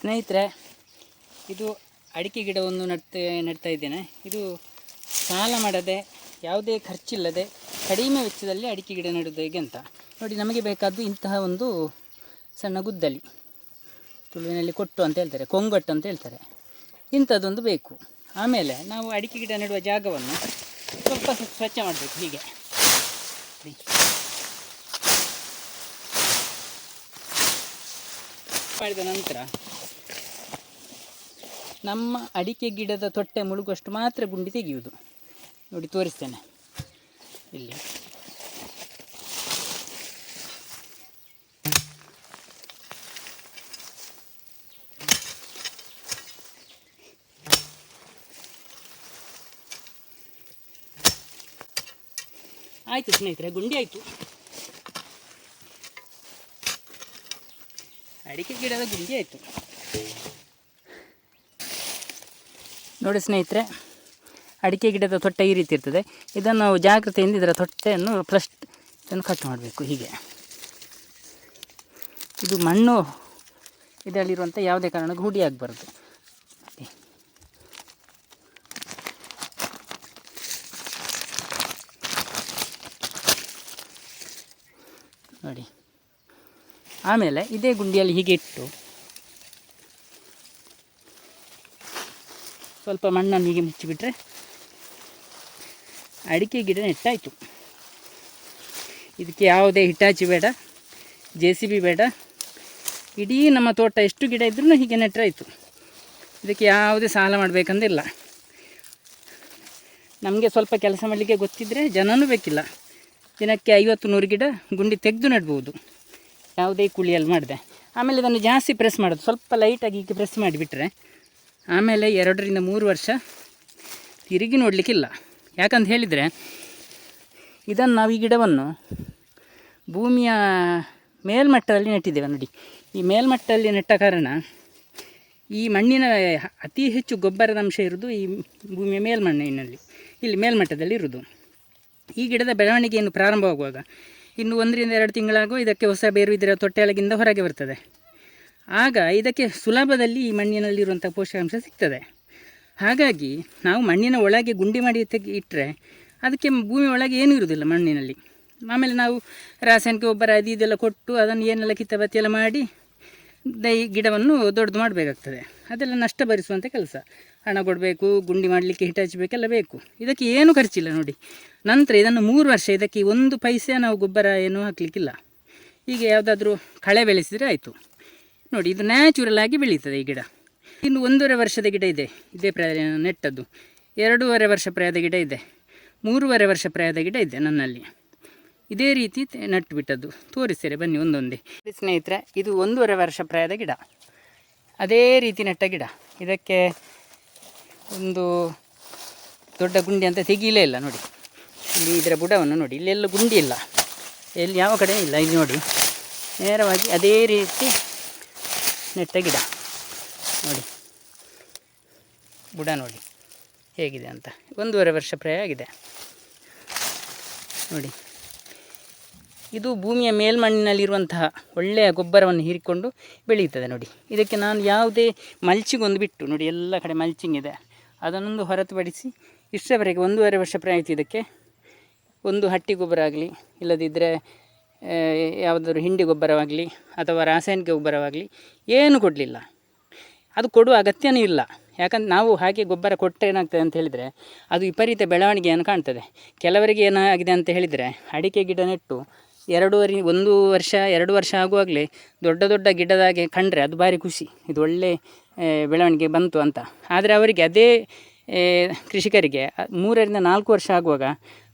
ಸ್ನೇಹಿತರೆ, ಇದು ಅಡಿಕೆ ಗಿಡವನ್ನು ನಡ್ತಾ, ನೆಡ್ತಾ ಇದ್ದೇನೆ. ಇದು ಸಾಲ ಮಾಡದೆ, ಯಾವುದೇ ಖರ್ಚಿಲ್ಲದೆ, ಕಡಿಮೆ ವೆಚ್ಚದಲ್ಲಿ ಅಡಿಕೆ ಗಿಡ ನೆಡೋದು ಹೇಗೆ ಅಂತ. ನೋಡಿ, ನಮಗೆ ಬೇಕಾದ್ದು ಇಂತಹ ಒಂದು ಸಣ್ಣ ಗುದ್ದಲಿ. ತುಳುವಿನಲ್ಲಿ ಕೊಟ್ಟು ಅಂತ ಹೇಳ್ತಾರೆ, ಕೊಂಗಟ್ಟು ಅಂತ ಹೇಳ್ತಾರೆ. ಇಂಥದ್ದೊಂದು ಬೇಕು. ಆಮೇಲೆ ನಾವು ಅಡಿಕೆ ಗಿಡ ನೆಡುವ ಜಾಗವನ್ನು ಸ್ವಲ್ಪ ಸ್ವ- ಸ್ವಚ್ಛ ಮಾಡಬೇಕು ಹೀಗೆ. ಮಾಡಿದ ನಂತರ ನಮ್ಮ ಅಡಿಕೆ ಗಿಡದ ತೊಟ್ಟೆ ಮುಳುಗುವಷ್ಟು ಮಾತ್ರ ಗುಂಡಿ ತೆಗೆಯುವುದು. ನೋಡಿ, ತೋರಿಸ್ತೇನೆ. ಇಲ್ಲಿ. ಆಯಿತು ಸ್ನೇಹಿತರೆ, ಗುಂಡಿ ಆಯಿತು. ಅಡಿಕೆ ಗಿಡದ ಗುಂಡಿ ಆಯಿತು. ನೋಡಿ ಸ್ನೇಹಿತರೆ, ಅಡಿಕೆ ಗಿಡದ ತೊಟ್ಟೆ ಈ ರೀತಿ ಇರ್ತದೆ. ಇದನ್ನು ನಾವು ಜಾಗ್ರತೆಯಿಂದ ಇದರ ತೊಟ್ಟೆಯನ್ನು ಫಸ್ಟ್ ಇದನ್ನು ಕಟ್ ಮಾಡಬೇಕು ಹೀಗೆ. ಇದು ಮಣ್ಣು ಇದರಲ್ಲಿರುವಂಥ ಯಾವುದೇ ಕಾರಣಕ್ಕೂ ಹುಡಿ ಆಗಬಾರ್ದು. ನೋಡಿ. ಆಮೇಲೆ ಇದೇ ಗುಂಡಿಯಲ್ಲಿ ಹೀಗೆ ಇಟ್ಟು ಸ್ವಲ್ಪ ಮಣ್ಣನ್ನು ಹೀಗೆ ಮುಚ್ಚಿಬಿಟ್ರೆ ಅಡಿಕೆ ಗಿಡ ನೆಟ್ಟಾಯಿತು. ಇದಕ್ಕೆ ಯಾವುದೇ ಹಿಟಾಚಿ ಬೇಡ, ಜೆ ಸಿ ಬಿ ಬೇಡ, ಇಡೀ ನಮ್ಮ ತೋಟ ಎಷ್ಟು ಗಿಡ ಇದ್ರೂ ಹೀಗೆ ನೆಟ್ಟರಾಯಿತು ಇದಕ್ಕೆ ಯಾವುದೇ ಸಾಲ ಮಾಡಬೇಕಂದಿಲ್ಲ. ನಮಗೆ ಸ್ವಲ್ಪ ಕೆಲಸ ಮಾಡಲಿಕ್ಕೆ ಗೊತ್ತಿದ್ದರೆ ಜನನೂ ಬೇಕಿಲ್ಲ. ದಿನಕ್ಕೆ ಐವತ್ತು ನೂರು ಗಿಡ ಗುಂಡಿ ತೆಗೆದು ನೆಡ್ಬೋದು. ಯಾವುದೇ ಕುಳಿಯಲ್ಲಿ ಮಾಡಿದೆ. ಆಮೇಲೆ ಇದನ್ನು ಜಾಸ್ತಿ ಪ್ರೆಸ್ ಮಾಡೋದು. ಸ್ವಲ್ಪ ಲೈಟಾಗಿ ಹೀಗೆ ಪ್ರೆಸ್ ಮಾಡಿಬಿಟ್ರೆ ಆಮೇಲೆ ಎರಡರಿಂದ ಮೂರು ವರ್ಷ ತಿರುಗಿ ನೋಡಲಿಕ್ಕಿಲ್ಲ. ಯಾಕಂತ ಹೇಳಿದರೆ, ಇದನ್ನು ನಾವು ಈ ಗಿಡವನ್ನು ಭೂಮಿಯ ಮೇಲ್ಮಟ್ಟದಲ್ಲಿ ನೆಟ್ಟಿದ್ದೇವೆ ನೋಡಿ. ಈ ಮೇಲ್ಮಟ್ಟದಲ್ಲಿ ನೆಟ್ಟ ಕಾರಣ ಈ ಮಣ್ಣಿನ ಅತಿ ಹೆಚ್ಚು ಗೊಬ್ಬರದ ಅಂಶ ಇರುವುದು ಈ ಭೂಮಿಯ ಮೇಲ್ಮಣ್ಣಿನಲ್ಲಿ, ಇಲ್ಲಿ ಮೇಲ್ಮಟ್ಟದಲ್ಲಿ ಇರುವುದು. ಈ ಗಿಡದ ಬೆಳವಣಿಗೆಯನ್ನು ಪ್ರಾರಂಭವಾಗುವಾಗ ಇನ್ನು ಒಂದರಿಂದ ಎರಡು ತಿಂಗಳಾಗುವ ಇದಕ್ಕೆ ಹೊಸ ಬೇರು ಇದರ ತೊಟ್ಟೆಯೊಳಗಿಂದ ಹೊರಗೆ ಬರ್ತದೆ. ಆಗ ಇದಕ್ಕೆ ಸುಲಭದಲ್ಲಿ ಈ ಮಣ್ಣಿನಲ್ಲಿರುವಂಥ ಪೋಷಕಾಂಶ ಸಿಗ್ತದೆ. ಹಾಗಾಗಿ ನಾವು ಮಣ್ಣಿನ ಒಳಗೆ ಗುಂಡಿ ಮಾಡಿ ತೆಗೆ ಇಟ್ಟರೆ ಅದಕ್ಕೆ ಭೂಮಿ ಒಳಗೆ ಏನೂ ಇರುವುದಿಲ್ಲ ಮಣ್ಣಿನಲ್ಲಿ. ಆಮೇಲೆ ನಾವು ರಾಸಾಯನಿಕ ಗೊಬ್ಬರ ಅದು ಇದೆಲ್ಲ ಕೊಟ್ಟು ಅದನ್ನು ಏನೆಲ್ಲ ಕಿತ್ತಬತ್ತಿ ಎಲ್ಲ ಮಾಡಿ ದೈ, ಗಿಡವನ್ನು ದೊಡ್ಡದು ಮಾಡಬೇಕಾಗ್ತದೆ. ಅದೆಲ್ಲ ನಷ್ಟ ಭರಿಸುವಂಥ ಕೆಲಸ. ಹಣ ಕೊಡಬೇಕು, ಗುಂಡಿ ಮಾಡಲಿಕ್ಕೆ ಹಿಟಾಚಬೇಕೆಲ್ಲ ಬೇಕು. ಇದಕ್ಕೆ ಏನು ಖರ್ಚಿಲ್ಲ ನೋಡಿ. ನಂತರ ಇದನ್ನು ಮೂರು ವರ್ಷ ಇದಕ್ಕೆ ಒಂದು ಪೈಸೆ ನಾವು ಗೊಬ್ಬರ ಏನೂ ಹಾಕಲಿಕ್ಕಿಲ್ಲ. ಹೀಗೆ ಯಾವುದಾದ್ರೂ ಕಳೆ ಬೆಳೆಸಿದರೆ ಆಯಿತು. ನೋಡಿ, ಇದು ನ್ಯಾಚುರಲ್ ಆಗಿ ಬೆಳೀತದೆ ಈ ಗಿಡ. ಇನ್ನು ಒಂದೂವರೆ ವರ್ಷದ ಗಿಡ ಇದೆ. ಇದೇ ಪ್ರಾಯ ನೆಟ್ಟದ್ದು. ಎರಡೂವರೆ ವರ್ಷ ಪ್ರಾಯದ ಗಿಡ ಇದೆ. ಮೂರುವರೆ ವರ್ಷ ಪ್ರಾಯದ ಗಿಡ ಇದೆ ನನ್ನಲ್ಲಿ. ಇದೇ ರೀತಿ ನಟ್ಟು ಬಿಟ್ಟದ್ದು ತೋರಿಸ್ತೇನೆ ಬನ್ನಿ ಒಂದೊಂದೇ. ಸ್ನೇಹಿತರೆ, ಇದು ಒಂದೂವರೆ ವರ್ಷ ಪ್ರಾಯದ ಗಿಡ. ಅದೇ ರೀತಿ ನೆಟ್ಟ ಗಿಡ. ಇದಕ್ಕೆ ಒಂದು ದೊಡ್ಡ ಗುಂಡಿ ಅಂತ ತೆಗೀಲೇ ಇಲ್ಲ, ನೋಡಿ. ಇಲ್ಲಿ ಇದರ ಬುಡವನ್ನು ನೋಡಿ. ಇಲ್ಲೆಲ್ಲ ಗುಂಡಿ ಇಲ್ಲ. ಎಲ್ಲಿ, ಯಾವ ಕಡೆ ಇಲ್ಲ. ಇಲ್ಲಿ ನೋಡಿ. ನೇರವಾಗಿ ಅದೇ ರೀತಿ ನೆಟ್ಟ ಗಿಡ. ನೋಡಿ. ಬುಡ ನೋಡಿ. ಹೇಗಿದೆ ಅಂತ. ಒಂದೂವರೆ ವರ್ಷ ಪ್ರಾಯ ಆಗಿದೆ. ನೋಡಿ. ಇದು ಭೂಮಿಯ ಮೇಲ್ಮಣ್ಣಿನಲ್ಲಿರುವಂತಹ ಒಳ್ಳೆಯ ಗೊಬ್ಬರವನ್ನು ಹೀರಿಕೊಂಡು ಬೆಳೆಯುತ್ತದೆ ನೋಡಿ. ಇದಕ್ಕೆ ನಾನು ಯಾವುದೇ ಮಲ್ಚಿಂಗ್ ಒಂದು ಬಿಟ್ಟು, ನೋಡಿ ಎಲ್ಲ ಕಡೆ ಮಲ್ಚಿಂಗ್ ಇದೆ. ಅದನ್ನೊಂದು ಹೊರತುಪಡಿಸಿ ಇಷ್ಟವರೆಗೆ ಒಂದೂವರೆ ವರ್ಷ ಪ್ರಾಯ ಇದಕ್ಕೆ. ಒಂದು ಹಟ್ಟಿ ಗೊಬ್ಬರ ಆಗಲಿ ಇಲ್ಲದಿದ್ದರೆ ಯಾವುದಾದ್ರು ಹಿಂಡಿ ಗೊಬ್ಬರವಾಗಲಿ ಅಥವಾ ರಾಸಾಯನಿಕ ಗೊಬ್ಬರವಾಗಲಿ ಏನು ಕೊಡಲಿಲ್ಲ. ಅದು ಕೊಡುವ ಅಗತ್ಯನೂ ಇಲ್ಲ. ಯಾಕಂದ್ರೆ ನಾವು ಹಾಗೆ ಗೊಬ್ಬರ ಕೊಟ್ಟರೆ ಏನಾಗ್ತದೆ ಅಂತ ಹೇಳಿದರೆ ಅದು ವಿಪರೀತ ಬೆಳವಣಿಗೆಯನ್ನು ಕಾಣ್ತದೆ. ಕೆಲವರಿಗೆ ಏನಾಗಿದೆ ಅಂತ ಹೇಳಿದರೆ ಅಡಿಕೆ ಗಿಡ ನೆಟ್ಟು ಎರಡೂವರೆ, ಒಂದು ವರ್ಷ, ಎರಡು ವರ್ಷ ಆಗುವಾಗಲೇ ದೊಡ್ಡ ದೊಡ್ಡ ಗಿಡದಾಗೆ ಕಂಡರೆ ಅದು ಭಾರಿ ಖುಷಿ. ಇದು ಒಳ್ಳೆ ಬೆಳವಣಿಗೆ ಬಂತು ಅಂತ. ಆದರೆ ಅವರಿಗೆ ಅದೇ ಕೃಷಿಕರಿಗೆ ಮೂರರಿಂದ ನಾಲ್ಕು ವರ್ಷ ಆಗುವಾಗ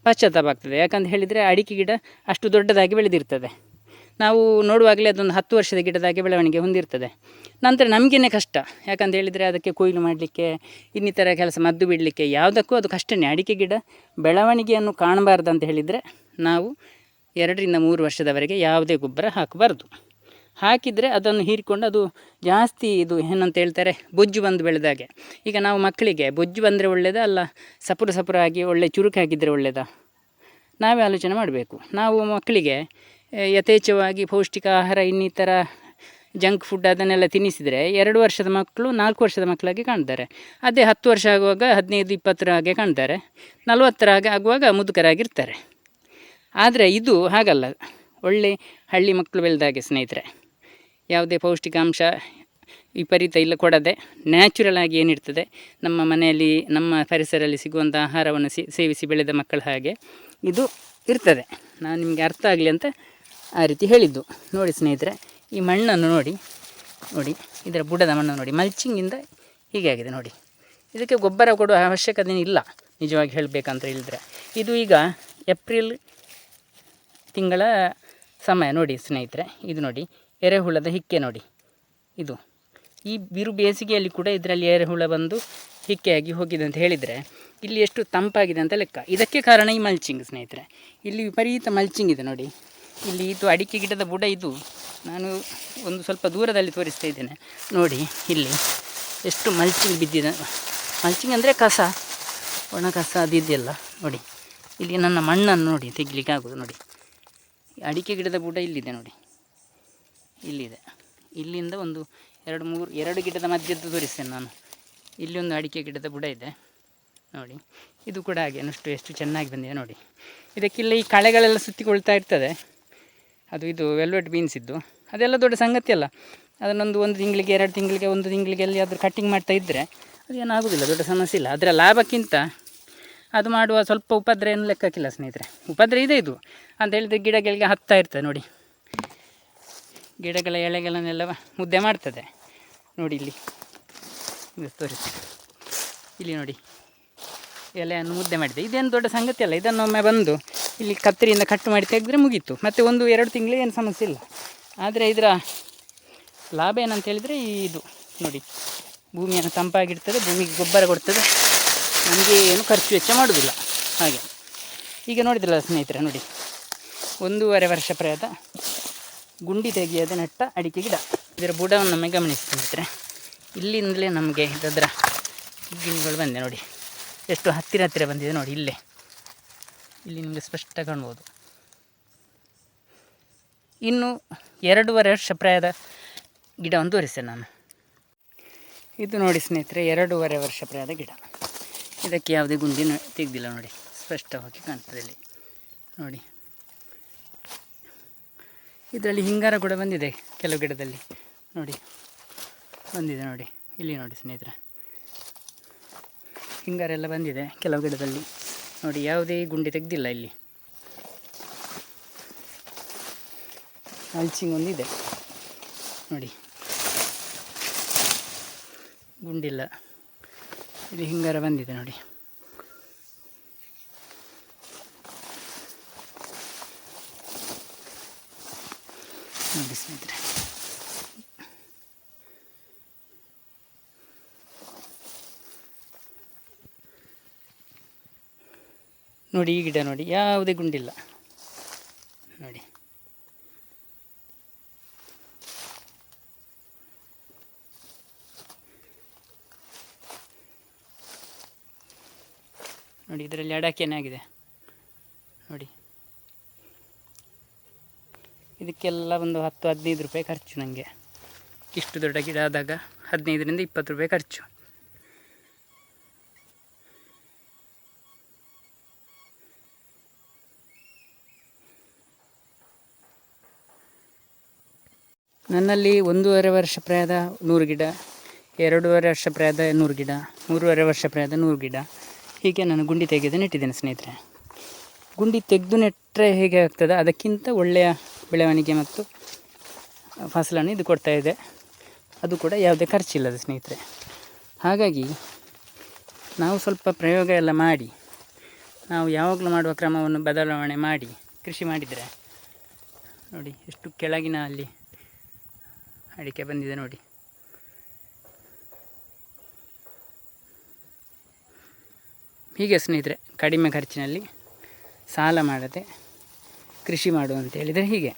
ಪಶ್ಚಾತ್ತಾಪ ಆಗ್ತದೆ ಯಾಕಂತ ಹೇಳಿದರೆ ಅಡಿಕೆ ಗಿಡ ಅಷ್ಟು ದೊಡ್ಡದಾಗಿ ಬೆಳೆದಿರ್ತದೆ. ನಾವು ನೋಡುವಾಗಲೇ ಅದೊಂದು ಹತ್ತು ವರ್ಷದ ಗಿಡದಾಗೆ ಬೆಳವಣಿಗೆ ಹೊಂದಿರ್ತದೆ. ನಂತರ ನಮಗೇನೆ ಕಷ್ಟ. ಯಾಕಂತ ಹೇಳಿದರೆ ಅದಕ್ಕೆ ಕೊಯ್ಲು ಮಾಡಲಿಕ್ಕೆ, ಇನ್ನಿತರ ಕೆಲಸ ಮದ್ದು ಬಿಡಲಿಕ್ಕೆ ಯಾವುದಕ್ಕೂ ಅದು ಕಷ್ಟನೇ. ಅಡಿಕೆ ಗಿಡ ಬೆಳವಣಿಗೆಯನ್ನು ಕಾಣಬಾರ್ದು ಅಂತ ಹೇಳಿದರೆ ನಾವು ಎರಡರಿಂದ ಮೂರು ವರ್ಷದವರೆಗೆ ಯಾವುದೇ ಗೊಬ್ಬರ ಹಾಕಬಾರ್ದು. ಹಾಕಿದರೆ ಅದನ್ನು ಹೀರಿಕೊಂಡು ಅದು ಜಾಸ್ತಿ ಇದು ಏನಂತ ಹೇಳ್ತಾರೆ, ಬೊಜ್ಜು ಬಂದು ಬೆಳೆದಾಗೆ. ಈಗ ನಾವು ಮಕ್ಕಳಿಗೆ ಬೊಜ್ಜು ಬಂದರೆ ಒಳ್ಳೆಯದಾ ಅಲ್ಲ ಸಪುರ ಸಪುರ ಆಗಿ ಒಳ್ಳೆ ಚುರುಕಾಗಿದ್ದರೆ ಒಳ್ಳೆಯದಾ ನಾವೇ ಆಲೋಚನೆ ಮಾಡಬೇಕು. ನಾವು ಮಕ್ಕಳಿಗೆ ಯಥೇಚ್ಛವಾಗಿ ಪೌಷ್ಟಿಕ ಆಹಾರ, ಇನ್ನಿತರ ಜಂಕ್ ಫುಡ್ ಅದನ್ನೆಲ್ಲ ತಿನ್ನಿಸಿದರೆ ಎರಡು ವರ್ಷದ ಮಕ್ಕಳು ನಾಲ್ಕು ವರ್ಷದ ಮಕ್ಕಳಾಗಿ ಕಾಣ್ತಾರೆ. ಅದೇ ಹತ್ತು ವರ್ಷ ಆಗುವಾಗ ಹದಿನೈದು, ಇಪ್ಪತ್ತರ ಹಾಗೆ ಕಾಣ್ತಾರೆ. ನಲವತ್ತರ ಹಾಗೆ ಆಗುವಾಗ ಮುದುಕರಾಗಿರ್ತಾರೆ. ಆದರೆ ಇದು ಹಾಗಲ್ಲ. ಒಳ್ಳೆ ಹಳ್ಳಿ ಮಕ್ಕಳು ಬೆಳೆದಾಗೆ ಸ್ನೇಹಿತರೆ. ಯಾವುದೇ ಪೌಷ್ಟಿಕಾಂಶ ವಿಪರೀತ ಇಲ್ಲ ಕೊಡದೆ ನ್ಯಾಚುರಲ್ ಆಗಿ ಏನಿರ್ತದೆ, ನಮ್ಮ ಮನೆಯಲ್ಲಿ, ನಮ್ಮ ಪರಿಸರದಲ್ಲಿ ಸಿಗುವಂಥ ಆಹಾರವನ್ನು ಸೇವಿಸಿ ಬೆಳೆದ ಮಕ್ಕಳ ಹಾಗೆ ಇದು ಇರ್ತದೆ. ನಾನು ನಿಮಗೆ ಅರ್ಥ ಆಗಲಿ ಅಂತ ಆ ರೀತಿ ಹೇಳಿದ್ದು. ನೋಡಿ ಸ್ನೇಹಿತರೆ, ಈ ಮಣ್ಣನ್ನು ನೋಡಿ ನೋಡಿ, ಇದರ ಬುಡದ ಮಣ್ಣು ನೋಡಿ. ಮಲ್ಚಿಂಗಿಂದ ಹೀಗೆ ಆಗಿದೆ ನೋಡಿ. ಇದಕ್ಕೆ ಗೊಬ್ಬರ ಕೊಡುವ ಅವಶ್ಯಕತೆ ಇಲ್ಲ, ನಿಜವಾಗಿ ಹೇಳಬೇಕಂತ ಹೇಳಿದರೆ. ಇದು ಈಗ ಏಪ್ರಿಲ್ ತಿಂಗಳ ಸಮಯ ನೋಡಿ ಸ್ನೇಹಿತರೆ. ಇದು ನೋಡಿ ಎರೆಹುಳದ ಹಿಕ್ಕೆ ನೋಡಿ. ಇದು. ಈ ಬಿರು ಬೇಸಿಗೆಯಲ್ಲಿ ಕೂಡ ಇದರಲ್ಲಿ ಎರೆಹುಳ ಬಂದು ಹಿಕ್ಕೆಯಾಗಿ ಹೋಗಿದೆ ಅಂತ ಹೇಳಿದರೆ ಇಲ್ಲಿ ಎಷ್ಟು ತಂಪಾಗಿದೆ ಅಂತ ಲೆಕ್ಕ. ಇದಕ್ಕೆ ಕಾರಣ ಈ ಮಲ್ಚಿಂಗ್ ಸ್ನೇಹಿತರೆ. ಇಲ್ಲಿ ವಿಪರೀತ ಮಲ್ಚಿಂಗ್ ಇದೆ ನೋಡಿ. ಇಲ್ಲಿ ಇದು ಅಡಿಕೆ ಗಿಡದ ಬುಡ ಇದು. ನಾನು ಒಂದು ಸ್ವಲ್ಪ ದೂರದಲ್ಲಿ ತೋರಿಸ್ತಾ ಇದ್ದೇನೆ. ನೋಡಿ, ಇಲ್ಲಿ ಎಷ್ಟು ಮಲ್ಚಿಂಗ್ ಬಿದ್ದಿದೆ. ಮಲ್ಚಿಂಗ್ ಅಂದರೆ ಕಸ. ಒಣ ಕಸ ಅದು ಇದೆಯಲ್ಲ. ನೋಡಿ. ಇಲ್ಲಿ ನನ್ನ ಮಣ್ಣನ್ನು ನೋಡಿ ತೆಗಿಲಿಕ್ಕೆ ಆಗೋದು ನೋಡಿ ಅಡಿಕೆ ಗಿಡದ ಬುಡ ಇಲ್ಲಿದೆ ನೋಡಿ. ಇಲ್ಲಿದೆ. ಇಲ್ಲಿಂದ ಒಂದು ಎರಡು ಮೂರು, ಎರಡು ಗಿಡದ ಮಧ್ಯದ್ದು ತೋರಿಸ್ತೇನೆ ನಾನು. ಇಲ್ಲಿ ಒಂದು ಅಡಿಕೆ ಗಿಡದ ಬುಡ ಇದೆ. ನೋಡಿ, ಇದು ಕೂಡ ಹಾಗೆ ಅನ್ನಷ್ಟು ಎಷ್ಟು ಚೆನ್ನಾಗಿ ಬಂದಿದೆ ನೋಡಿ. ಇದಕ್ಕಿಲ್ಲ ಈ ಕಳೆಗಳೆಲ್ಲ ಸುತ್ತಿಕೊಳ್ತಾ ಇರ್ತದೆ. ಅದು ಇದು ವೆಲ್ವೆಟ್ ಬೀನ್ಸ್ ಇದ್ದು. ಅದೆಲ್ಲ ದೊಡ್ಡ ಸಂಗತಿ ಅಲ್ಲ. ಅದನ್ನೊಂದು ಒಂದು ತಿಂಗಳಿಗೆ, ಎರಡು ತಿಂಗಳಿಗೆ, ಒಂದು ತಿಂಗಳಿಗೆ ಎಲ್ಲಿಯಾದರೂ ಕಟ್ಟಿಂಗ್ ಮಾಡ್ತಾ ಇದ್ದರೆ ಅದು ಏನಾಗೋದಿಲ್ಲ, ದೊಡ್ಡ ಸಮಸ್ಯೆ ಇಲ್ಲ. ಅದರ ಲಾಭಕ್ಕಿಂತ ಅದು ಮಾಡುವ ಸ್ವಲ್ಪ ಉಪದ್ರ ಏನು ಲೆಕ್ಕಕ್ಕಿಲ್ಲ ಸ್ನೇಹಿತರೆ. ಉಪದ್ರ ಇದೆ ಇದು. ಅಂತ ಹೇಳಿದ್ರೆ ಗಿಡಗಳಿಗೆ ಹತ್ತಾ ಇರ್ತದೆ ನೋಡಿ. ಗಿಡಗಳ ಎಳೆಗಳನ್ನೆಲ್ಲ ಮುದ್ದೆ ಮಾಡ್ತದೆ. ನೋಡಿ ಇಲ್ಲಿ. ತೋರಿಸಿ. ಇಲ್ಲಿ ನೋಡಿ. ಎಲೆಯನ್ನು ಮುದ್ದೆ ಮಾಡಿದೆ. ಇದೇನು ದೊಡ್ಡ ಸಂಗತಿ ಅಲ್ಲ. ಇದನ್ನೊಮ್ಮೆ ಬಂದು ಇಲ್ಲಿ ಕತ್ತರಿಯಿಂದ ಕಟ್ ಮಾಡಿ ತೆಗೆದ್ರೆ ಮುಗೀತು. ಮತ್ತು ಒಂದು ಎರಡು ತಿಂಗಳು ಏನು ಸಮಸ್ಯೆ ಇಲ್ಲ. ಆದರೆ ಇದರ ಲಾಭ ಏನಂತ ಹೇಳಿದರೆ ಇದು. ನೋಡಿ. ಭೂಮಿಯನ್ನು ತಂಪಾಗಿಡ್ತದೆ, ಭೂಮಿಗೆ ಗೊಬ್ಬರ ಕೊಡ್ತದೆ. ನಮಗೆ ಏನು ಖರ್ಚು ವೆಚ್ಚ ಮಾಡೋದಿಲ್ಲ. ಹಾಗೆ. ಈಗ ನೋಡಿದ್ರಲ್ಲ ಸ್ನೇಹಿತರೆ, ನೋಡಿ. ಒಂದೂವರೆ ವರ್ಷ ಪ್ರಾಯದ ಗುಂಡಿ ತೆಗೆಯದೆ ನೆಟ್ಟ ಅಡಿಕೆ ಗಿಡ. ಇದರ ಬುಡವನ್ನು ನಮಗೆ ಗಮನಿಸ್ತೀನಿ ಸ್ನೇಹಿತರೆ ಇಲ್ಲಿಂದಲೇ ನಮಗೆ ಇದರ ಗಿಡಗಳು ಬಂದಿದೆ ನೋಡಿ. ಎಷ್ಟು ಹತ್ತಿರ ಹತ್ತಿರ ಬಂದಿದೆ ನೋಡಿ ಇಲ್ಲೇ. ಇಲ್ಲಿ ನಿಮಗೆ ಸ್ಪಷ್ಟ ಕಾಣ್ಬೋದು. ಇನ್ನು ಎರಡೂವರೆ ವರ್ಷ ಪ್ರಾಯದ ಗಿಡವನ್ನು ತೋರಿಸ್ತೇನೆ ನಾನು. ಇದು ನೋಡಿ ಸ್ನೇಹಿತರೆ, ಎರಡೂವರೆ ವರ್ಷ ಪ್ರಾಯದ ಗಿಡ. ಇದಕ್ಕೆ ಯಾವುದೇ ಗುಂಡಿ ತೆಗ್ದಿಲ್ಲ ನೋಡಿ. ಸ್ಪಷ್ಟವಾಗಿ ಕಾಣ್ತದೆ ಇಲ್ಲಿ. ನೋಡಿ. ಇದರಲ್ಲಿ ಹಿಂಗಾರ ಕೂಡ ಬಂದಿದೆ ಕೆಲವು ಗಿಡದಲ್ಲಿ. ನೋಡಿ, ಬಂದಿದೆ ನೋಡಿ, ಇಲ್ಲಿ ನೋಡಿ ಸ್ನೇಹಿತರೆ. ಹಿಂಗಾರ ಎಲ್ಲ ಬಂದಿದೆ ಕೆಲವು ಗಿಡದಲ್ಲಿ. ನೋಡಿ, ಯಾವುದೇ ಗುಂಡಿ ತೆಗೆದಿಲ್ಲ ಇಲ್ಲಿ. ಮಲ್ಚಿಂಗ್ ಒಂದಿದೆ. ನೋಡಿ, ಗುಂಡಿಲ್ಲ. ಇಲ್ಲಿ ಹಿಂಗಾರ ಬಂದಿದೆ ನೋಡಿ. ನೋಡಿ ಸ್ನೇಹಿತರೆ. ನೋಡಿ ಈ ಗಿಡ ನೋಡಿ ಯಾವುದೇ ಗುಂಡಿಲ್ಲ. ನೋಡಿ. ನೋಡಿ ಇದರಲ್ಲಿ ಅಡಕೆನೇ ಆಗಿದೆ. ನೋಡಿ. ಇದಕ್ಕೆಲ್ಲ ಒಂದು ಹತ್ತು ಹದಿನೈದು ರೂಪಾಯಿ ಖರ್ಚು ನನಗೆ ಇಷ್ಟು ದೊಡ್ಡ ಗಿಡ ಆದಾಗ ಹದಿನೈದರಿಂದ ಇಪ್ಪತ್ತು ರೂಪಾಯಿ ಖರ್ಚು. ನನ್ನಲ್ಲಿ ಒಂದೂವರೆ ವರ್ಷ ಪ್ರಾಯದ ನೂರು ಗಿಡ, ಎರಡೂವರೆ ವರ್ಷ ಪ್ರಾಯದ ನೂರು ಗಿಡ, ಮೂರುವರೆ ವರ್ಷ ಪ್ರಾಯದ ನೂರು ಗಿಡ. ಹೀಗೆ ನಾನು ಗುಂಡಿ ತೆಗೆದು ನೆಟ್ಟಿದ್ದೇನೆ ಸ್ನೇಹಿತರೆ. ಗುಂಡಿ ತೆಗೆದು ನೆಟ್ಟರೆ ಹೇಗೆ ಆಗ್ತದೆ? ಅದಕ್ಕಿಂತ ಒಳ್ಳೆಯ ಬೆಳವಣಿಗೆ ಮತ್ತು ಫಸಲನ್ನು ಇದು ಕೊಡ್ತಾ ಇದೆ. ಅದು ಕೂಡ ಯಾವುದೇ ಖರ್ಚಿಲ್ಲದ ಸ್ನೇಹಿತರೆ. ಹಾಗಾಗಿ ನಾವು ಸ್ವಲ್ಪ ಪ್ರಯೋಗ ಎಲ್ಲ ಮಾಡಿ, ನಾವು ಯಾವಾಗಲೂ ಮಾಡುವ ಕ್ರಮವನ್ನು ಬದಲಾವಣೆ ಮಾಡಿ ಕೃಷಿ ಮಾಡಿದರೆ, ನೋಡಿ ಎಷ್ಟು ಕೆಳಗಿನ ಅಲ್ಲಿ ಅಡಿಕೆ ಬಂದಿದೆ ನೋಡಿ. ಹೀಗೆ ಸ್ನೇಹಿತರೆ, ಕಡಿಮೆ ಖರ್ಚಿನಲ್ಲಿ ಸಾಲ ಮಾಡದೆ ಕೃಷಿ ಮಾಡು ಅಂತ ಹೇಳಿದರೆ ಹೀಗೆ.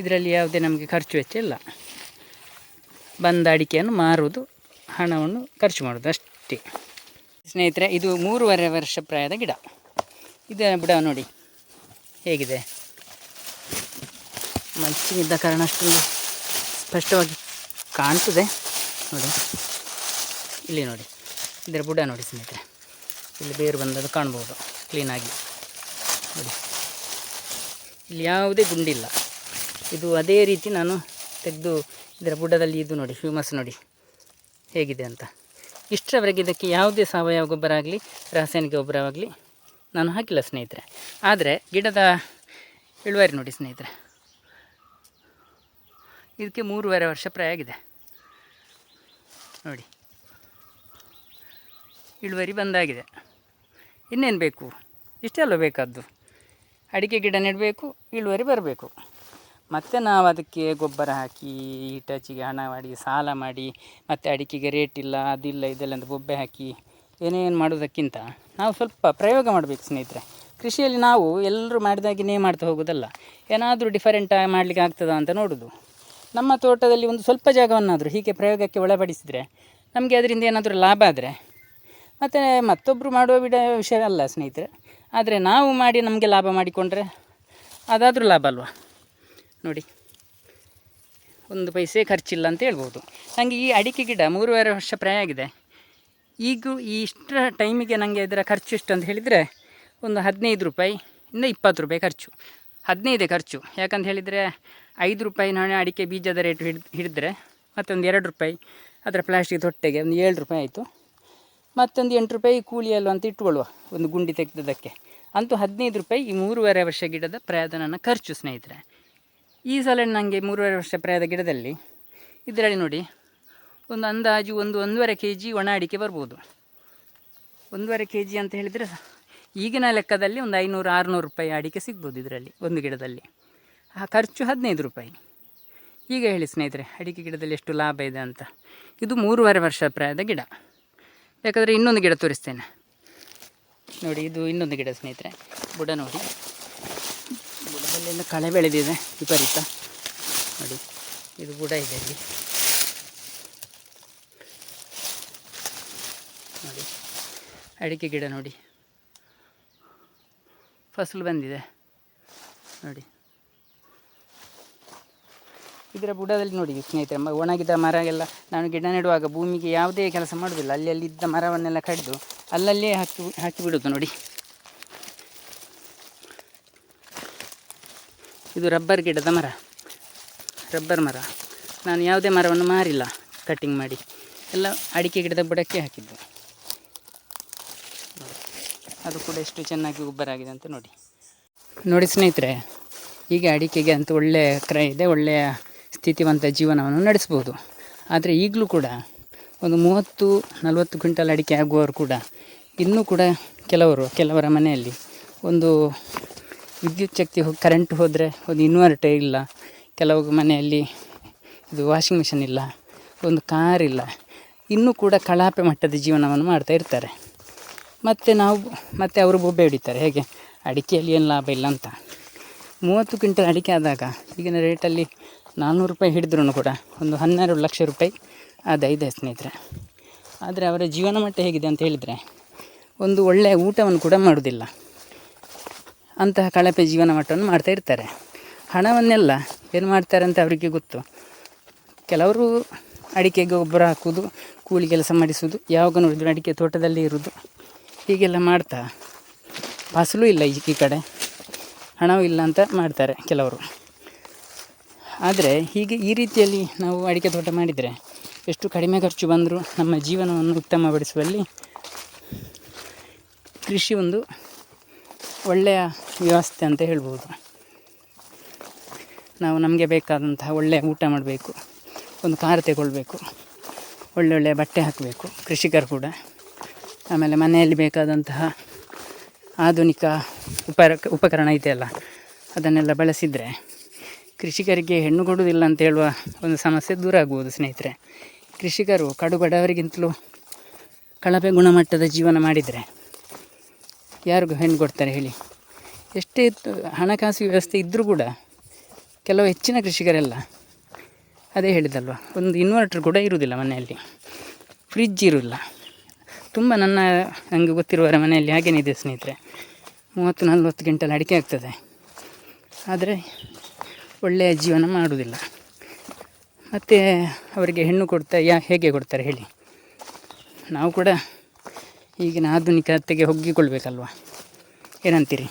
ಇದರಲ್ಲಿ ಯಾವುದೇ ನಮಗೆ ಖರ್ಚು ವೆಚ್ಚ ಇಲ್ಲ. ಬಂದ ಅಡಿಕೆಯನ್ನು ಮಾರುವುದು ಹಣವನ್ನು ಖರ್ಚು ಮಾಡೋದು ಅಷ್ಟೇ. ಸ್ನೇಹಿತರೆ, ಇದು ಮೂರುವರೆ ವರ್ಷ ಪ್ರಾಯದ ಗಿಡ. ಇದರ ಬುಡ ನೋಡಿ, ಹೇಗಿದೆ? ಮಲ್ಚಿಂಗ್ ಇದ್ದ ಕಾರಣ ಅಷ್ಟೊಂದು ಸ್ಪಷ್ಟವಾಗಿ ಕಾಣ್ತದೆ. ನೋಡಿ, ಇಲ್ಲಿ ನೋಡಿ, ಇದರ ಬುಡ ನೋಡಿ ಸ್ನೇಹಿತರೆ. ಇಲ್ಲಿ ಬೇರು ಬಂದದ್ದು ಕಾಣ್ಬೋದು ಕ್ಲೀನಾಗಿ ನೋಡಿ. ಇಲ್ಲಿ ಯಾವುದೇ ಗುಂಡಿಲ್ಲ. ಇದು ಅದೇ ರೀತಿ ನಾನು ತೆಗೆದು ಇದರ ಬುಡದಲ್ಲಿ ಇದು ನೋಡಿ, ಹ್ಯೂಮಸ್ ನೋಡಿ. ಹೇಗಿದೆ ಅಂತ. ಇಷ್ಟರವರೆಗೆ ಇದಕ್ಕೆ ಯಾವುದೇ ಸಾವಯವ ಗೊಬ್ಬರ ಆಗಲಿ, ರಾಸಾಯನಿಕ ಗೊಬ್ಬರವಾಗಲಿ ನಾನು ಹಾಕಿಲ್ಲ ಸ್ನೇಹಿತರೆ. ಆದರೆ ಗಿಡದ ಇಳುವರಿ ನೋಡಿ ಸ್ನೇಹಿತರೆ. ಇದಕ್ಕೆ ಮೂರುವರೆ ವರ್ಷ ಪ್ರಾಯ ಆಗಿದೆ. ನೋಡಿ. ಇಳುವರಿ ಬಂದಾಗಿದೆ. ಇನ್ನೇನು ಬೇಕು? ಇಷ್ಟೇ ಅಲ್ಲ ಬೇಕಾದ್ದು? ಅಡಿಕೆ ಗಿಡ ನೆಡಬೇಕು, ಇಳುವರಿ ಬರಬೇಕು. ಮತ್ತು ನಾವು ಅದಕ್ಕೆ ಗೊಬ್ಬರ ಹಾಕಿ ಈಟಚಿಗೆ ಹಣ ಮಾಡಿ, ಸಾಲ ಮಾಡಿ, ಮತ್ತು ಅಡಿಕೆಗೆ ರೇಟ್ ಇಲ್ಲ, ಅದಿಲ್ಲ, ಇದೆಲ್ಲ ಅಂತ ಬೊಬ್ಬೆ ಹಾಕಿ ಏನೇನು ಮಾಡೋದಕ್ಕಿಂತ ನಾವು ಸ್ವಲ್ಪ ಪ್ರಯೋಗ ಮಾಡಬೇಕು ಸ್ನೇಹಿತರೆ. ಕೃಷಿಯಲ್ಲಿ ನಾವು ಎಲ್ಲರೂ ಮಾಡಿದಾಗಿನೇ ಮಾಡ್ತಾ ಹೋಗೋದಲ್ಲ. ಏನಾದರೂ ಡಿಫರೆಂಟ್ ಮಾಡಲಿಕ್ಕೆ ಆಗ್ತದಾ ಅಂತ ನೋಡೋದು. ನಮ್ಮ ತೋಟದಲ್ಲಿ ಒಂದು ಸ್ವಲ್ಪ ಜಾಗವನ್ನಾದರೂ ಹೀಗೆ ಪ್ರಯೋಗಕ್ಕೆ ಒಳಪಡಿಸಿದರೆ ನಮಗೆ ಅದರಿಂದ ಏನಾದರೂ ಲಾಭ ಆದರೆ, ಮತ್ತು ಮತ್ತೊಬ್ಬರು ಮಾಡುವ ಬಿಡ ವಿಷಯ ಅಲ್ಲ ಸ್ನೇಹಿತರೆ. ಆದರೆ ನಾವು ಮಾಡಿ ನಮಗೆ ಲಾಭ ಮಾಡಿಕೊಂಡ್ರೆ ಅದಾದರೂ ಲಾಭ ಅಲ್ವಾ? ನೋಡಿ, ಒಂದು ಪೈಸೆ ಖರ್ಚಿಲ್ಲ ಅಂತ ಹೇಳ್ಬೋದು. ನನಗೆ ಈ ಅಡಿಕೆ ಗಿಡ ಮೂರುವರೆ ವರ್ಷ ಪ್ರಾಯ ಆಗಿದೆ. ಈಗ ಈ ಇಷ್ಟರ ಟೈಮಿಗೆ ನನಗೆ ಇದರ ಖರ್ಚು ಎಷ್ಟು ಅಂತ ಹೇಳಿದರೆ ಒಂದು ಹದಿನೈದು ರೂಪಾಯಿ ಇಂದ ಇಪ್ಪತ್ತು ರೂಪಾಯಿ ಖರ್ಚು. ಹದಿನೈದೇ ಖರ್ಚು. ಯಾಕಂತ ಹೇಳಿದರೆ ಐದು ರೂಪಾಯಿ ನಾನು ಅಡಿಕೆ ಬೀಜದ ರೇಟ್ ಹಿಡಿದು ಹಿಡಿದ್ರೆ ಮತ್ತೊಂದು ಎರಡು ರೂಪಾಯಿ, ಅದರ ಪ್ಲಾಸ್ಟಿಕ್ ತೊಟ್ಟೆಗೆ ಒಂದು ಏಳು ರೂಪಾಯಿ ಆಯಿತು. ಮತ್ತೊಂದು ಎಂಟು ರೂಪಾಯಿ ಕೂಲಿಯಲ್ವ ಅಂತ ಇಟ್ಕೊಳ್ಳುವ, ಒಂದು ಗುಂಡಿ ತೆಗೆದದ್ದಕ್ಕೆ. ಅಂತೂ ಹದಿನೈದು ರೂಪಾಯಿ ಈ ಮೂರುವರೆ ವರ್ಷ ಗಿಡದ ಪ್ರಾಯದ ನನ್ನ ಖರ್ಚು, ಸ್ನೇಹಿತರೆ. ಈ ಸಲ ನನಗೆ ಮೂರುವರೆ ವರ್ಷ ಪ್ರಾಯದ ಗಿಡದಲ್ಲಿ. ಇದರಲ್ಲಿ ನೋಡಿ, ಒಂದು ಅಂದಾಜು ಒಂದು ಒಂದೂವರೆ ಕೆ ಜಿ ಒಣ ಅಡಿಕೆ ಬರ್ಬೋದು. ಒಂದೂವರೆ ಕೆ ಜಿ ಅಂತ ಹೇಳಿದರೆ ಈಗಿನ ಲೆಕ್ಕದಲ್ಲಿ ಒಂದು ಐನೂರು, ಆರುನೂರು ರೂಪಾಯಿ ಅಡಿಕೆ ಸಿಗ್ಬೋದು ಇದರಲ್ಲಿ, ಒಂದು ಗಿಡದಲ್ಲಿ. ಆ ಖರ್ಚು ಹದಿನೈದು ರೂಪಾಯಿ. ಈಗ ಹೇಳಿ ಸ್ನೇಹಿತರೆ, ಅಡಿಕೆ ಗಿಡದಲ್ಲಿ ಎಷ್ಟು ಲಾಭ ಇದೆ ಅಂತ. ಇದು ಮೂರುವರೆ ವರ್ಷ ಪ್ರಾಯದ ಗಿಡ. ಯಾಕಂದರೆ ಇನ್ನೊಂದು ಗಿಡ ತೋರಿಸ್ತೇನೆ. ನೋಡಿ, ಇದು ಇನ್ನೊಂದು ಗಿಡ ಸ್ನೇಹಿತರೆ, ಬುಡ ನೋಡಿ. ಬುಡದಲ್ಲೆಲ್ಲ ಕಳೆ ಬೆಳೆದಿದೆ, ವಿಪರೀತ. ನೋಡಿ, ಇದು ಬುಡ ಇದೆ ಇಲ್ಲಿ. ನೋಡಿ, ಅಡಿಕೆ ಗಿಡ ನೋಡಿ. ಫಸಲು ಬಂದಿದೆ. ನೋಡಿ. ಇದರ ಬುಡದಲ್ಲಿ ನೋಡಿ ಸ್ನೇಹಿತರೆ ಒಣಗಿದ ಮರ ಎಲ್ಲ. ನಾನು ಗಿಡ ನೆಡುವಾಗ ಭೂಮಿಗೆ ಯಾವುದೇ ಕೆಲಸ ಮಾಡೋದಿಲ್ಲ ಅಲ್ಲಿ ಅಲ್ಲಿ ಇದ್ದ ಮರವನ್ನೆಲ್ಲ ಕಡಿದು ಅಲ್ಲಲ್ಲೇ ಹಾಕಿ ಹಾಕಿ ಬಿಡೋದು ನೋಡಿ. ಇದು ರಬ್ಬರ್ ಗಿಡದ ಮರ. ರಬ್ಬರ್ ಮರ. ನಾನು ಯಾವುದೇ ಮರವನ್ನು ಮಾರಿಲ್ಲ ಕಟ್ಟಿಂಗ್ ಮಾಡಿ. ಎಲ್ಲ ಅಡಿಕೆ ಗಿಡದ ಬುಡಕ್ಕೆ ಹಾಕಿದ್ದು. ಅದು ಕೂಡ ಎಷ್ಟು ಚೆನ್ನಾಗಿ ಗೊಬ್ಬರ ಆಗಿದೆ ಅಂತ ನೋಡಿ. ನೋಡಿ ಸ್ನೇಹಿತರೆ, ಈಗ ಅಡಿಕೆಗೆ ಅಂತ ಒಳ್ಳೆಯ ಕ್ರಯ ಇದೆ, ಒಳ್ಳೆಯ ಸ್ಥಿತಿವಂತ ಜೀವನವನ್ನು ನಡೆಸ್ಬೋದು. ಆದರೆ ಈಗಲೂ ಕೂಡ ಒಂದು ಮೂವತ್ತು ನಲವತ್ತು ಕ್ವಿಂಟಲ್ ಅಡಿಕೆ ಆಗುವವರು ಕೂಡ ಇನ್ನೂ ಕೂಡ ಕೆಲವರು, ಕೆಲವರ ಮನೆಯಲ್ಲಿ ಒಂದು ವಿದ್ಯುತ್ ಶಕ್ತಿ ಹೋಗಿ ಕರೆಂಟ್ ಹೋದರೆ ಒಂದು ಇನ್ವರ್ಟರ್ ಇಲ್ಲ, ಕೆಲವು ಮನೆಯಲ್ಲಿ ಇದು ವಾಷಿಂಗ್ ಮಿಷನ್ ಇಲ್ಲ, ಒಂದು ಕಾರ್ ಇಲ್ಲ, ಇನ್ನೂ ಕೂಡ ಕಳಾಪೆ ಮಟ್ಟದ ಜೀವನವನ್ನು ಮಾಡ್ತಾ ಇರ್ತಾರೆ. ಮತ್ತು ನಾವು, ಮತ್ತು ಅವರು ಬೊಬ್ಬೆ ಹಿಡಿತಾರೆ, ಹೇಗೆ? ಅಡಿಕೆಯಲ್ಲಿ ಏನು ಲಾಭ ಇಲ್ಲ ಅಂತ. ಮೂವತ್ತು ಕ್ವಿಂಟಲ್ ಅಡಿಕೆ ಆದಾಗ ಈಗಿನ ರೇಟಲ್ಲಿ ನಾನ್ನೂರು ರೂಪಾಯಿ ಹಿಡಿದ್ರೂ ಕೂಡ ಒಂದು ಹನ್ನೆರಡು ಲಕ್ಷ ರೂಪಾಯಿ ಆದಾಯ ಇದೆ ಸ್ನೇಹಿತರೆ. ಆದರೆ ಅವರ ಜೀವನ ಮಟ್ಟ ಹೇಗಿದೆ ಅಂತ ಹೇಳಿದರೆ ಒಂದು ಒಳ್ಳೆಯ ಊಟವನ್ನು ಕೂಡ ಮಾಡುವುದಿಲ್ಲ. ಅಂತಹ ಕಳಪೆ ಜೀವನ ಮಟ್ಟವನ್ನು ಮಾಡ್ತಾ ಇರ್ತಾರೆ. ಹಣವನ್ನೆಲ್ಲ ಏನು ಮಾಡ್ತಾರೆ ಅಂತ ಅವರಿಗೆ ಗೊತ್ತು. ಕೆಲವರು ಅಡಿಕೆ ಗೊಬ್ಬರ ಹಾಕುವುದು, ಕೂಲಿ ಕೆಲಸ ಮಾಡಿಸುವುದು ಯಾವಾಗ ನೋಡಿದ್ರು ಅಡಿಕೆ ತೋಟದಲ್ಲಿ ಇರುವುದು. ಹೀಗೆಲ್ಲ ಮಾಡ್ತಾ ಫಸಲು ಇಲ್ಲ ಈ ಕಡೆ. ಹಣವೂ ಇಲ್ಲ ಅಂತ ಮಾಡ್ತಾರೆ ಕೆಲವರು. ಆದರೆ ಹೀಗೆ ಈ ರೀತಿಯಲ್ಲಿ ನಾವು ಅಡಿಕೆ ತೋಟ ಮಾಡಿದರೆ ಎಷ್ಟು ಕಡಿಮೆ ಖರ್ಚು ಬಂದರೂ ನಮ್ಮ ಜೀವನವನ್ನು ಉತ್ತಮಪಡಿಸುವಲ್ಲಿ ಕೃಷಿ ಒಂದು ಒಳ್ಳೆಯ ವ್ಯವಸ್ಥೆ ಅಂತ ಹೇಳ್ಬೋದು. ನಾವು ನಮಗೆ ಬೇಕಾದಂತಹ ಒಳ್ಳೆಯ ಊಟ ಮಾಡಬೇಕು, ಒಂದು ಕಾರ್ ತಗೊಳ್ಬೇಕು ಒಳ್ಳೊಳ್ಳೆಯ ಬಟ್ಟೆ ಹಾಕಬೇಕು, ಕೃಷಿಕರು ಕೂಡ. ಆಮೇಲೆ ಮನೆಯಲ್ಲಿ ಬೇಕಾದಂತಹ ಆಧುನಿಕ ಉಪರ, ಉಪಕರಣ ಇದೆಯಲ್ಲ, ಅದನ್ನೆಲ್ಲ ಬಳಸಿದರೆ ಕೃಷಿಕರಿಗೆ ಹೆಣ್ಣು ಕೊಡುವುದಿಲ್ಲ ಅಂತ ಹೇಳುವ ಒಂದು ಸಮಸ್ಯೆ ದೂರ ಆಗ್ಬೋದು ಸ್ನೇಹಿತರೆ. ಕೃಷಿಕರು ಕಡು ಬಡವರಿಗಿಂತಲೂ ಕಳಪೆ ಗುಣಮಟ್ಟದ ಜೀವನ ಮಾಡಿದರೆ ಯಾರಿಗೂ ಹೆಣ್ಣು ಕೊಡ್ತಾರೆ ಹೇಳಿ. ಎಷ್ಟೇ ಹಣಕಾಸು ವ್ಯವಸ್ಥೆ ಇದ್ದರೂ ಕೂಡ ಕೆಲವು ಹೆಚ್ಚಿನ ಕೃಷಿಕರೆಲ್ಲ ಅದೇ ಹೇಳಿದಲ್ವ? ಒಂದು ಇನ್ವರ್ಟರ್ ಕೂಡ ಇರುವುದಿಲ್ಲ ಮನೆಯಲ್ಲಿ. ಫ್ರಿಜ್ ಇರೋಲ್ಲ ತುಂಬ ನನ್ನ ನನಗೆ ಗೊತ್ತಿರುವವರ ಮನೆಯಲ್ಲಿ ಹಾಗೇನೇ ಇದೆ ಸ್ನೇಹಿತರೆ. ಮೂವತ್ತು ನಲ್ವತ್ತು ಗಂಟೆಲ್ಲ ಅಡಿಕೆ ಆಗ್ತದೆ. ಆದರೆ ಒಳ್ಳೆಯ ಜೀವನ ಮಾಡುವುದಿಲ್ಲ. ಮತ್ತು ಅವರಿಗೆ ಹೆಣ್ಣು ಕೊಡ್ತಾ ಯಾ ಹೇಗೆ ಕೊಡ್ತಾರೆ ಹೇಳಿ. ನಾವು ಕೂಡ ಈಗಿನ ಆಧುನಿಕತೆಗೆ ಒಗ್ಗಿಕೊಳ್ಬೇಕಲ್ವ ಏನಂತೀರಿ?